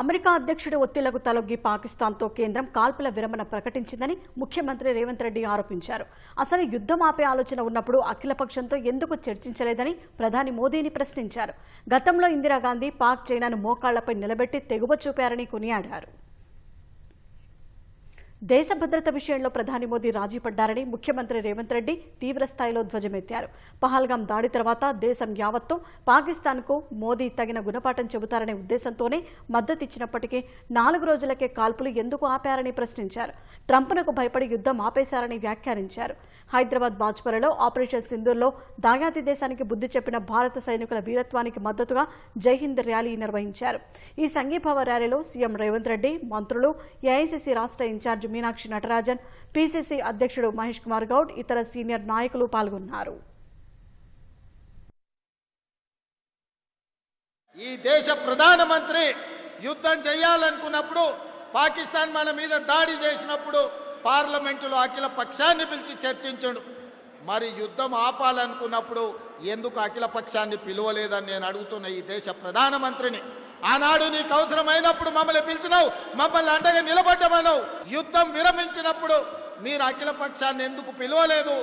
America అధ్యక్షుడి ఒత్తిళ్ళకు తలొగ్గి పాకిస్తాన్తో కేంద్రం కాల్పుల విరమణ ప్రకటించిందని ముఖ్యమంత్రి రేవంత్ రెడ్డి ఆరోపించారు. అసలు యుద్ధం ఆపే ఆలోచన ఉన్నప్పుడు అఖిలపక్షంతో ఎందుకు చర్చించలేదని ప్రధాని మోదీని ప్రశ్నించారు. గతంలో ఇందిరాగాంధీ పాక్ చైనాను మోకాళ్ళపై నిలబెట్టి తెగువ చూపారని కొనియాడారు. దేశ భద్రత విషయంలో ప్రధాని మోదీ రాజీ పడ్డారని ముఖ్యమంత్రి రేవంత్ రెడ్డి తీవ్రస్థాయిలో ధ్వజమెత్తారు. పహల్గాం దాడి తర్వాత దేశం యావత్తు పాకిస్తాన్కు మోదీ తగిన గుణపాఠం చెబుతారనే ఉద్దేశంతోనే మద్దతిచ్చినప్పటికీ నాలుగు రోజులకే కాల్పులు ఎందుకు ఆపారని ప్రశ్నించారు. ట్రంప్నకు భయపడి యుద్ధం ఆపేశారని వ్యాఖ్యానించారు. హైదరాబాద్ బాజ్పరలో ఆపరేషన్ సింధూర్లో దాయాది దేశానికి బుద్ధి చెప్పిన భారత సైనికుల వీరత్వానికి మద్దతుగా జైహింద్ ర్యాలీ నిర్వహించారు. ఈ సంఘీభావ ర్యాలీలో సీఎం రేవంత్ రెడ్డి మంత్రులు ఏఐసీసీ రాష్ట్ర ఇన్ఛార్జ్ మీనాక్షి నటరాజన్ పీసీసీ అధ్యక్షుడు మహేష్ కుమార్ గౌడ్ ఇతర సీనియర్ నాయకులు పాల్గొన్నారు. ఈ దేశ ప్రధానమంత్రి యుద్ధం చేయాలనుకున్నప్పుడు పాకిస్తాన్ మన మీద దాడి చేసినప్పుడు పార్లమెంటులో అఖిల పక్షాన్ని పిలిచి చర్చించడు. మరి యుద్ధం ఆపాలనుకున్నప్పుడు ఎందుకు అఖిల పక్షాన్ని పిలువలేదని నేను అడుగుతున్న ఈ దేశ ప్రధానమంత్రిని ఆనాడు నీకు అవసరమైనప్పుడు మమ్మల్ని పిలిచినావు మమ్మల్ని అండగా నిలబడ్డమన్నావు. యుద్ధం విరమించినప్పుడు మీరు అఖిల పక్షాన్ని ఎందుకు పిలవలేదు?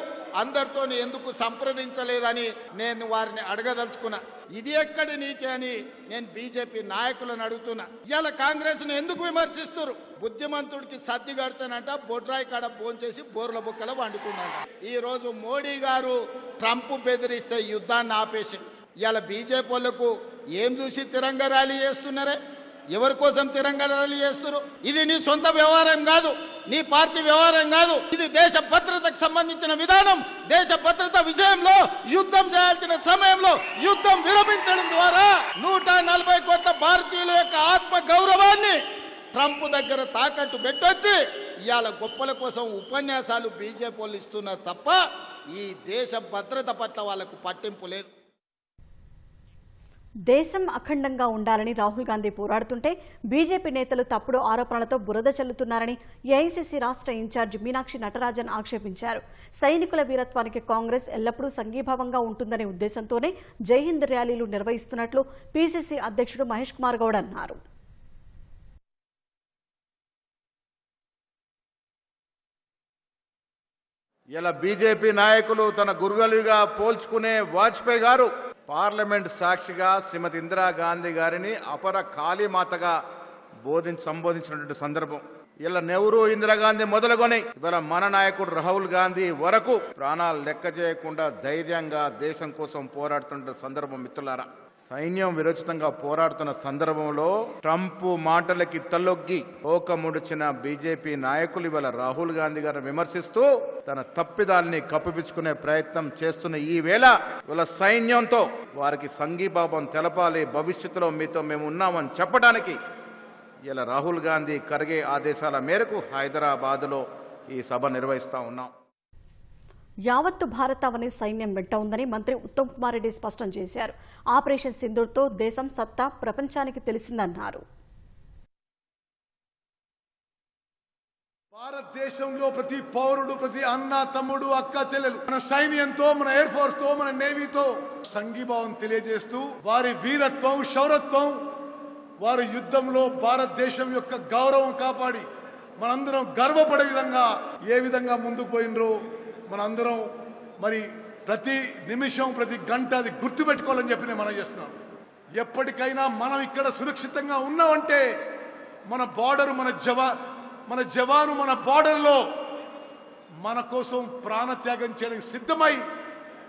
అందరితో ఎందుకు సంప్రదించలేదని నేను వారిని అడగదలుచుకున్నా. ఇది ఎక్కడి నీతి అని నేను బీజేపీ నాయకులను అడుగుతున్నా. ఇవాళ కాంగ్రెస్ను ఎందుకు విమర్శిస్తున్నారు బుద్ధిమంతుడికి సర్ది కడతానంట బొడ్రాయి కాడ చేసి బోర్ల బుక్కల వండుకున్నాడు ఈ రోజు మోడీ గారు ట్రంప్ బెదిరిస్తే యుద్ధాన్ని ఆపేసి ఇవాళ బీజేపీ వాళ్ళకు ఏం చూసి తిరంగ ర్యాలీ చేస్తున్నారే? ఎవరి కోసం తిరంగ ర్యాలీ చేస్తున్నారు ఇది నీ సొంత వ్యవహారం కాదు నీ పార్టీ వ్యవహారం కాదు. ఇది దేశ భద్రతకు సంబంధించిన విధానం. దేశ భద్రత విషయంలో యుద్ధం చేయాల్సిన సమయంలో యుద్ధం విరమించడం ద్వారా నూట నలభై కోట్ల భారతీయుల యొక్క ఆత్మ గౌరవాన్ని ట్రంప్ దగ్గర తాకట్టు పెట్టొచ్చి ఇవాళ గొప్పల కోసం ఉపన్యాసాలు బీజేపీ వాళ్ళు ఇస్తున్నారు తప్ప ఈ దేశ భద్రత పట్ల వాళ్ళకు పట్టింపు లేదు. దేశం అఖండంగా ఉండాలని రాహుల్ గాంధీ పోరాడుతుంటే బీజేపీ నేతలు తప్పుడు ఆరోపణలతో బురద చల్లుతున్నారని ఏఐసీసీ రాష్ట్ర ఇన్ఛార్జ్ మీనాక్షి నటరాజన్ ఆక్షేపించారు. సైనికుల వీరత్వానికి కాంగ్రెస్ ఎల్లప్పుడూ సంఘీభావంగా ఉంటుందనే ఉద్దేశంతోనే జైహింద్ ర్యాలీలు నిర్వహిస్తున్నట్లు పీసీసీ అధ్యక్షుడు మహేష్ కుమార్ గౌడ్ అన్నారు. ఇలా బీజేపీ నాయకులు తన గురువులుగా పోల్చుకునే వాజ్పేయి గారు పార్లమెంట్ సాక్షిగా శ్రీమతి ఇందిరాగాంధీ గారిని అపర కాళీమాతగా బోధించి సంబోధించినటువంటి సందర్భం. ఇలా నెహ్రూ ఇందిరాగాంధీ మొదలుకొని ఇవాళ మన నాయకుడు రాహుల్ గాంధీ వరకు ప్రాణాలు లెక్క చేయకుండా ధైర్యంగా దేశం కోసం పోరాడుతున్న సందర్భం మిత్రులారా. సైన్యం విరోచితంగా పోరాడుతున్న సందర్భంలో ట్రంప్ మాటలకి తలొగ్గి ఓక ముడిచిన బీజేపీ నాయకులు ఇవాళ రాహుల్ గాంధీ గారిని విమర్శిస్తూ తన తప్పిదాల్ని కప్పిపుచ్చుకునే ప్రయత్నం చేస్తున్న ఈ వేళ ఇవాళ సైన్యంతో వారికి సంఘీభావం తెలపాలి భవిష్యత్తులో మీతో మేము ఉన్నామని చెప్పడానికి ఇలా రాహుల్ గాంధీ కరిగే ఆదేశాల మేరకు హైదరాబాదులో ఈ సభ నిర్వహిస్తా ఉన్నాం. యావత్తు భారతావని సైన్యం వెంట ఉందని మంత్రి ఉత్తమ్ కుమార్ రెడ్డి స్పష్టం చేశారు. ఆపరేషన్ సింధూర్తో దేశం సత్తా ప్రపంచానికి తెలిసిందన్నారు. భారతదేశంలో ప్రతి పౌరుడు ప్రతి అన్న తమ్ముడు అక్క చెల్లెలు మన సైన్యంతో మన ఎయిర్ ఫోర్స్తో మన నేవీతో సంఘీభావం తెలియజేస్తూ వారి వీరత్వం శౌరత్వం వారు యుద్ధంలో భారతదేశం యొక్క గౌరవం కాపాడి మనందరం గర్వపడే విధంగా ఏ విధంగా ముందుకు పోయినరో మనందరం మరి ప్రతి నిమిషం ప్రతి గంట అది గుర్తుపెట్టుకోవాలని చెప్పి నేను మనం చేస్తున్నాను. ఎప్పటికైనా మనం ఇక్కడ సురక్షితంగా ఉన్నామంటే మన బార్డర్ మన జవా మన జవాను మన బార్డర్లో మన కోసం ప్రాణత్యాగం చేయడానికి సిద్ధమై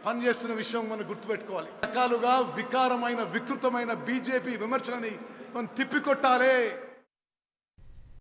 పనిచేస్తున్న విషయం మనం గుర్తుపెట్టుకోవాలి. రకాలుగా వికారమైన వికృతమైన బీజేపీ విమర్శలని మనం తిప్పికొట్టాలి.